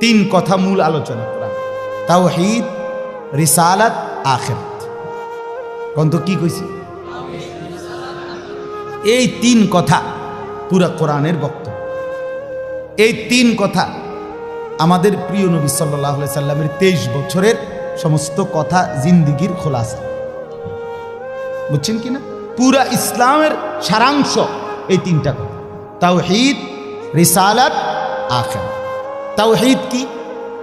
তিন কথা মূল আলোচনা করা। তাওহীদ, রিসালাত, আখেরাত। কোন তো কি কইছি? এই তিন কথা পুরা কোরআনের বক্তব্য। এই তিন কথা আমাদের প্রিয় নবী সাল্লাহ সাল্লামের তেইশ বছরের সমস্ত কথা জিন্দিগির খোলাসা। বুঝছেন কি না? পুরা ইসলামের সারাংশ এই তিনটা কথা। তাওহীদ, রিসালাত আখের তাওহীদ কি?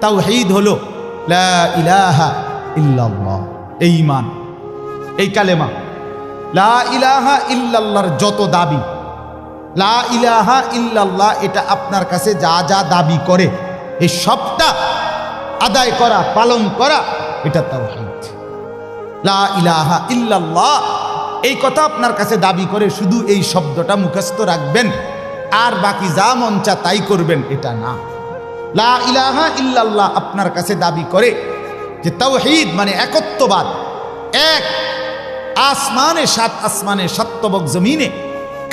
তাওহীদ হলো, লা ইলাহা ইল্লাল্লাহ। এই ইমান এই কালেমা। লা ইলাহা ইল্লাল্লাহর যত দাবি, লা ইলাহা ইল্লাল্লাহ এটা আপনার কাছে যা যা দাবি করে, এই সবটা আদায় করা, পালন করা, এটা তাওহীদ। লা ইলাহা ইল্লাল্লাহ। এই কথা আপনার কাছে দাবি করে শুধু এই শব্দটা মুখস্থ রাখবেন, আর বাকি যা মন চা তাই করবেন, এটা না। লা ইলাহা ইল্লাল্লাহ আপনার কাছে দাবি করে যে তাওহীদ মানে একত্ববাদ। এক, আসমানে সাত আসমানে সত্যবক জমিনে,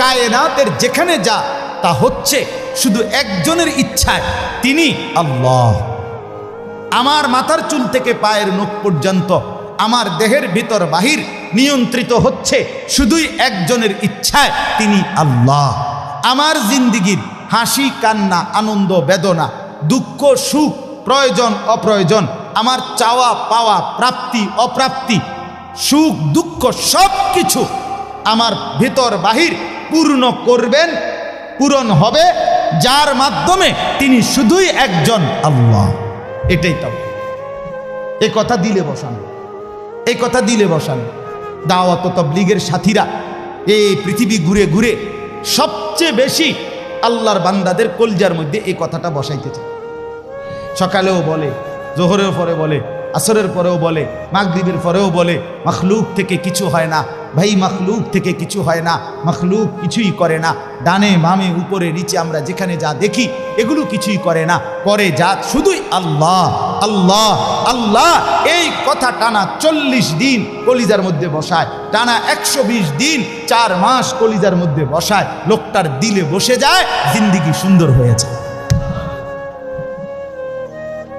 কায়নাতের যেখানে যা, তা হচ্ছে শুধু একজনের ইচ্ছায়, তিনি আল্লাহ। আমার মাথার চুল থেকে পায়ের নখ পর্যন্ত, আমার দেহের ভিতর বাহির নিয়ন্ত্রিত হচ্ছে শুধুই একজনের ইচ্ছায়, তিনি আল্লাহ। আমার জিন্দিগির হাসি, কান্না, আনন্দ, বেদনা দুঃখ, সুখ, প্রয়োজন, অপ্রয়োজন, আমার চাওয়া, পাওয়া, প্রাপ্তি, অপ্রাপ্তি, সুখ, দুঃখ সব কিছু আমার ভেতর বাহির পূর্ণ করবেন, পূরণ হবে, যার মাধ্যমে তিনি শুধুই একজন আল্লাহ। এটাই তো। এই কথা দিলে বসান। এই কথা দিলে বসানো। দাওয়াত তবলিগের সাথীরা এই পৃথিবী ঘুরে ঘুরে সবচেয়ে বেশি আল্লাহর বান্দাদের কলজার মধ্যে এই কথাটা বসাইতে চায়। সকালেও বলে, জোহরের পরে বলে, আসরের পরেও বলে, মাগরিবের পরেও বলে, মখলুক থেকে কিছু হয় না। ভাই, মখলুক থেকে কিছু হয় না। মখলুক কিছুই করে না। ডানে মামে উপরে নিচে আমরা যেখানে যা দেখি, এগুলো কিছুই করে না। করে যা শুধুই আল্লাহ আল্লাহ আল্লাহ। এই কথা টানা চল্লিশ দিন কলিজার মধ্যে বসায়। টানা একশো বিশ দিন চার মাস কলিজার মধ্যে বসায়। লোকটার দিলে বসে যায়, জিন্দিগি সুন্দর হয়ে যায়।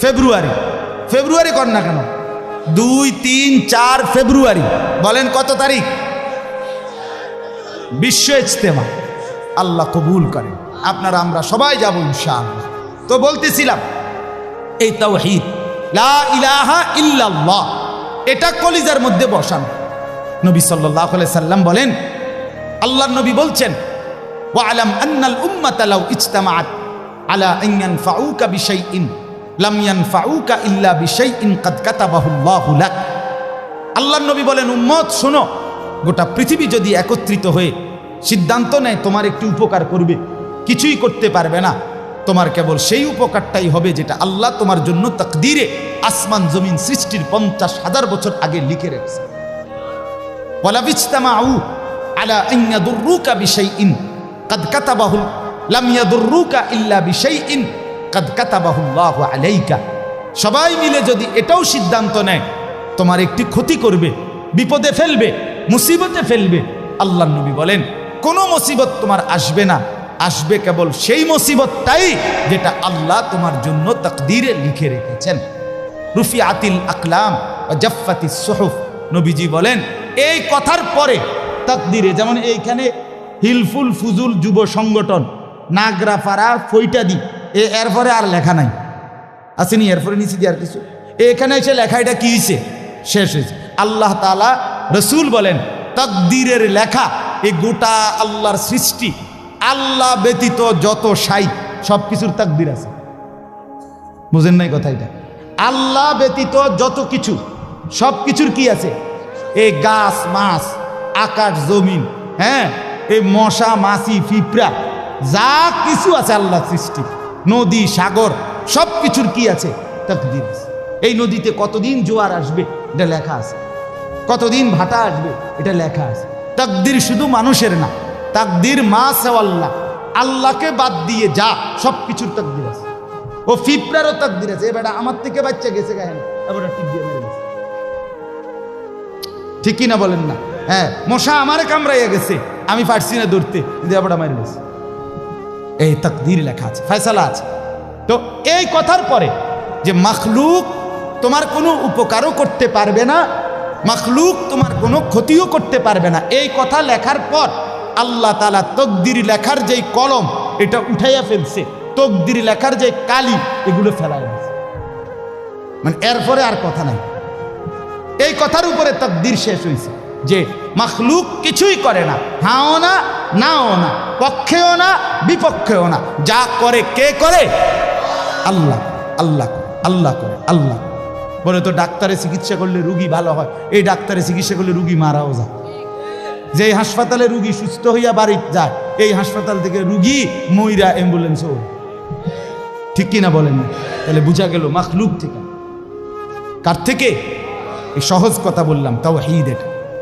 ফেব্রুয়ারি। ফেব্রুয়ারি কর না কেন? দুই, তিন, চার ফেব্রুয়ারি। বলেন কত তারিখ? বিশ্ব ইজতেমা। আল্লাহ কবুল করেন। আপনারা, আমরা সবাই যাব ইনশাআল্লাহ। তো বলতেছিলাম, এই লা ইলাহা ইল্লাল্লাহ, এটা কলিজার মধ্যে বসানো। নবী আলাইহি সাল্লাম বলেন আল্লাহ নবী বলছেন, ওয়ালাম আন্নাল উম্মাতা লাউ ইজতামাআত আলা বিশাইইন। লাম ইয়ানফাউকা ইল্লা বিশাইইন কাদ কাতাবাহু আল্লাহু নবী বলেন, উম্মত, শোনো, গোটা পৃথিবী যদি একত্রিত হয়ে সিদ্ধান্ত নেয় তোমার একটি উপকার করবে, কিছুই করতে পারবে না। তোমার কেবল সেই উপকারটাই হবে যেটা আল্লাহ তোমার জন্য তাকদিরে আসমান জমিন সৃষ্টির পঞ্চাশ হাজার বছর আগে লিখে রেখেছে। ওয়ালাবিজতামাউ আলা আন ইয়াদুররুকা বিশাইইন কাদ কাতাবাহু, লাম ইয়াদুররুকা ইল্লা বিশাইইন কাদ কাতাবাহু আল্লাহু আলাইকা। সবাই মিলে যদি এটাও সিদ্ধান্ত নেয়, তোমার একটি ক্ষতি করবে, বিপদে ফেলবে, মুসিবতে ফেলবে আল্লাহ নবী বলেন, কোনো মুসিবত তোমার আসবে না, আসবে কেবল সেই মুসিবতটাই যেটা আল্লাহ তোমার জন্য তকদিরে লিখে রেখেছেন। রুফি আতিল আকলাম ও জাফাতি সোহফ, নবীজি বলেন, এই কথার পরে তকদিরে, যেমন এইখানে হিলফুল ফুজুল যুব সংগঠন নাগরাপাড়া ফৈটাদি এ, এরপরে আর লেখা নাই। আসেনি, এরপরে নিচে দিয়ে আর কিছু। এখানে এসে লেখা, এটা কী হয়েছে শেষ হয়েছে আল্লাহ তালা রসুল বলেন, তকদিরের লেখা এই গোটা আল্লাহর সৃষ্টি, আল্লাহ ব্যতীত যত সাই সব কিছুর তাকদির আছে। বুঝেন নাই কথা এটা? আল্লাহ ব্যতীত যত কিছু সব কিছুর কি আছে? এই গাছ, মাছ, আকাশ, জমিন হ্যাঁ? এই মশা, মাছি, পিঁপড়া, যা কিছু আছে আল্লাহ সৃষ্টি নদী, সাগর সব কিছুর কি আছে? তকদির আছে। এই নদীতে কতদিন জোয়ার আসবে? এটা লেখা আছে। কতদিন ভাটা আসবে? এটা লেখা আছে। তাকদির শুধু মানুষের না, তাকদির মা সেওয়াল্লাহ। আল্লাহকে বাদ দিয়ে যা সব কিছুর তাকদির আছে। ও ফিপরারও তাকদির আছে। এবার আমার থেকে বাচ্চা গেছে গায়ে এবার টিপ দিয়ে মেরে গেছে ঠিক কিনা বলেন না? হ্যাঁ মশা আমারে কামড়াইয়া গেছে। আমি পারছি না ধরতে। কিন্তু এবার মারি গেছে এই তাকদির লেখা আছে, ফয়সালা আছে। তো এই কথার পরে যে মখলুক তোমার কোনো উপকারও করতে পারবে না, মখলুক তোমার কোনো ক্ষতিও করতে পারবে না। এই কথা লেখার পর আল্লাহ তালা তকদির লেখার যেই কলম, এটা উঠাইয়া ফেলছে। তকদির লেখার যে কালি, এগুলো ফেলাই দিয়েছে মানে এরপরে আর কথা নাই। এই কথার উপরে তকদির শেষ হয়েছে যে মখলুক কিছুই করে না, হাও না, নাও না, পক্ষেও না, বিপক্ষেও না, যা করে কে করে? আল্লাহ আল্লাহ আল্লাহ করে, আল্লাহ। বলে তো ডাক্তারে চিকিৎসা করলে রুগী ভালো হয়, এই ডাক্তারে চিকিৎসা করলে রুগী মারাও যায়। যে হাসপাতালে রুগী সুস্থ হইয়া বাড়ি যায়, এই হাসপাতাল থেকে রুগী মইরা অ্যাম্বুলেন্সও ঠিক কিনা বলেন তাহলে বুঝা গেল মাখলুক থেকে। কার থেকে? এই সহজ কথা বললাম তাও হিদ এটা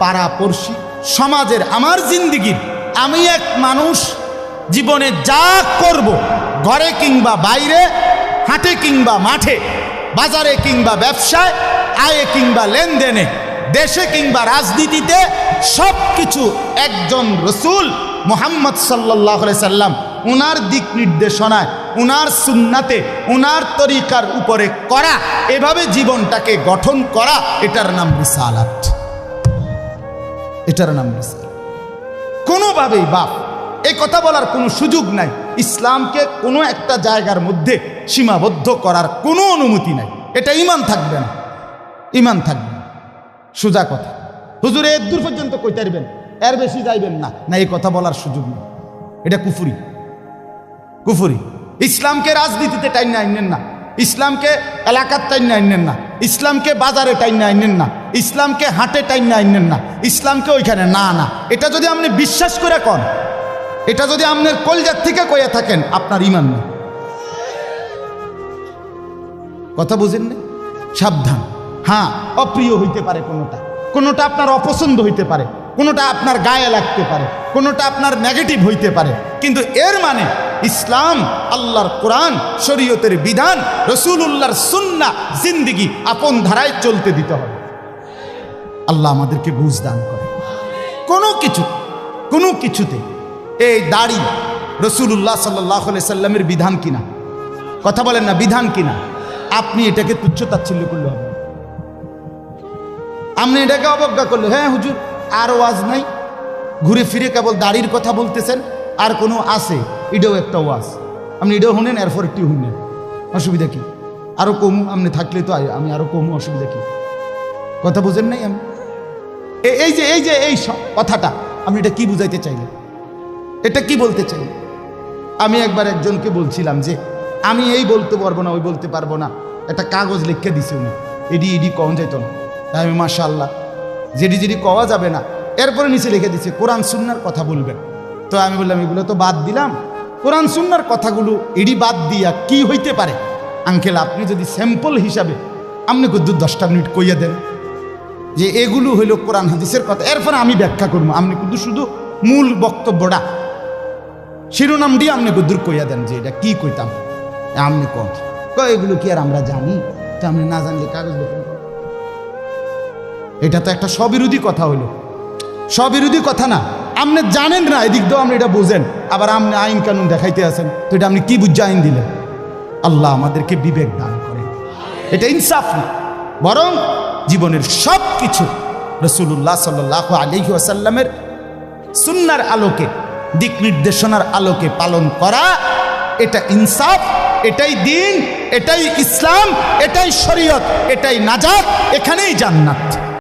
পাড়াপড়শি, সমাজের আমার জিন্দিগির আমি এক মানুষ, জীবনে যা করব, ঘরে কিংবা বাইরে, হাটে কিংবা মাঠে, বাজারে কিংবা ব্যবসায়, আয়ে কিংবা লেনদেনে, দেশে কিংবা রাজনীতিতে সব কিছু একজন রসুল মোহাম্মদ সাল্লাহ সাল্লাম উনার দিক নির্দেশনায়, উনার সুন্নাতে, উনার তরিকার উপরে করা, এভাবে জীবনটাকে গঠন করা, এটার নাম রিসালাত। এটার নাম রিসালাত কোনোভাবেই বাপ, এই কথা বলার কোনো সুযোগ নাই। ইসলামকে কোনো একটা জায়গার মধ্যে সীমাবদ্ধ করার কোনো অনুমতি নাই। এটা ইমান থাকবে না। ইমান থাকবে না। সোজা কথা। হুজুর এর দূর পর্যন্ত কইতে পারবেন, এর বেশি যাইবেন না। না, এই কথা বলার সুযোগ নেই। এটা কুফুরি। কুফুরি। ইসলামকে রাজনীতিতে টাইন আইনেন না। ইসলামকে এলাকার টাইন আইনেন না। ইসলামকে বাজারে টাইন আইনেন না। ইসলামকে হাটে টাইন আইনেন না। ইসলামকে ওইখানে না না। এটা যদি আপনি বিশ্বাস করে কন, এটা যদি আপনার কলজার থেকে কইয়া থাকেন, আপনার ইমান নেই। কথা বুঝেন না? সাবধান। হ্যাঁ অপ্রিয় হইতে পারে কোনোটা। কোনোটা আপনার অপছন্দ হইতে পারে। কোনোটা আপনার গায়ে লাগতে পারে। কোনোটা আপনার নেগেটিভ হইতে পারে। কিন্তু এর মানে ইসলাম, আল্লাহর কোরআন, শরীয়তের বিধান রসুল উল্লাহর সুন্না জিন্দিগি আপন ধারায় চলতে দিতে হবে। আল্লাহ আমাদেরকে বুঝ দান করে। কোনো কিছু, কোনো কিছুতে এই দাড়ি রসুল্লাহ সাল্লাহ সাল্লামের বিধান কিনা? কথা বলেন না, বিধান কিনা? আপনি এটাকে তুচ্ছ তাচ্ছিল্য করলে হবে। আপনি এটাকে অবজ্ঞা করলে হ্যাঁ হুজুর, আর ওয়াজ নাই। ঘুরে ফিরে কেবল দাড়ির কথা বলতেছেন, আর কোনো আছে, এটাও একটা ওয়াজ। আপনি এটাও শুনেন, এরপর একটি শুনেন। অসুবিধা কি? আরও কমু, আপনি থাকলে তো আমি আরও কমু, অসুবিধা কি? কথা বোঝেন নাই আমি এই যে এই যে, এই কথাটা, আমি এটা কি বুঝাইতে চাইলেন এটা কি বলতে চাই আমি একবার একজনকে বলছিলাম যে, আমি এই বলতে পারব না, ওই বলতে পারব না। একটা কাগজ লিখে দিছে উনি। এডি, ইডি কম যেত না। তাই আমি মাশাল্লাহ যেডি যেডি কওয়া যাবে না। এরপরে নিচে লিখে দিছে, কোরআন, সুন্নার কথা বলবেন। তো আমি বললাম, এগুলো তো বাদ দিলাম। কোরআন, সুন্নার কথাগুলো এডি বাদ দিয়া কি হইতে পারে? আঙ্কেল, আপনি যদি স্যাম্পল হিসাবে আপনি দু দশটা মিনিট কইয়া দেন। যে এগুলো হইল কোরআন হাদিসের কথা। এরপরে আমি ব্যাখ্যা করব। আপনি কিন্তু শুধু মূল বক্তব্যটা। শিরোনাম দিয়ে আপনি গুদ্দুর কইয়া দেন যে এটা কি কইতাম। আপনি কন? এগুলো কি আর আমরা জানি? তা আপনি না জানলে কাগজ এটা তো একটা স্ববিরোধী কথা হইল স্ববিরোধী কথা না। আপনি জানেন না, এদিক দিয়েও আপনি এটা বোঝেন। আবার আপনি আইন কানুন দেখাইতে আছেন, তো এটা আপনি কি বুঝে আইন দিলেন? আল্লাহ আমাদেরকে বিবেক দান করেন। এটা ইনসাফ না। বরং জীবনের সব কিছু রসুল্লাহ সাল্লাহ আলহি আসাল্লামের সুন্নার আলোকে, দিক নির্দেশনার আলোকে পালন করা, এটা ইনসাফ, এটাই দিন, এটাই ইসলাম, এটাই শরীয়ত, এটাই নাজাত, এখানেই জান্নাত।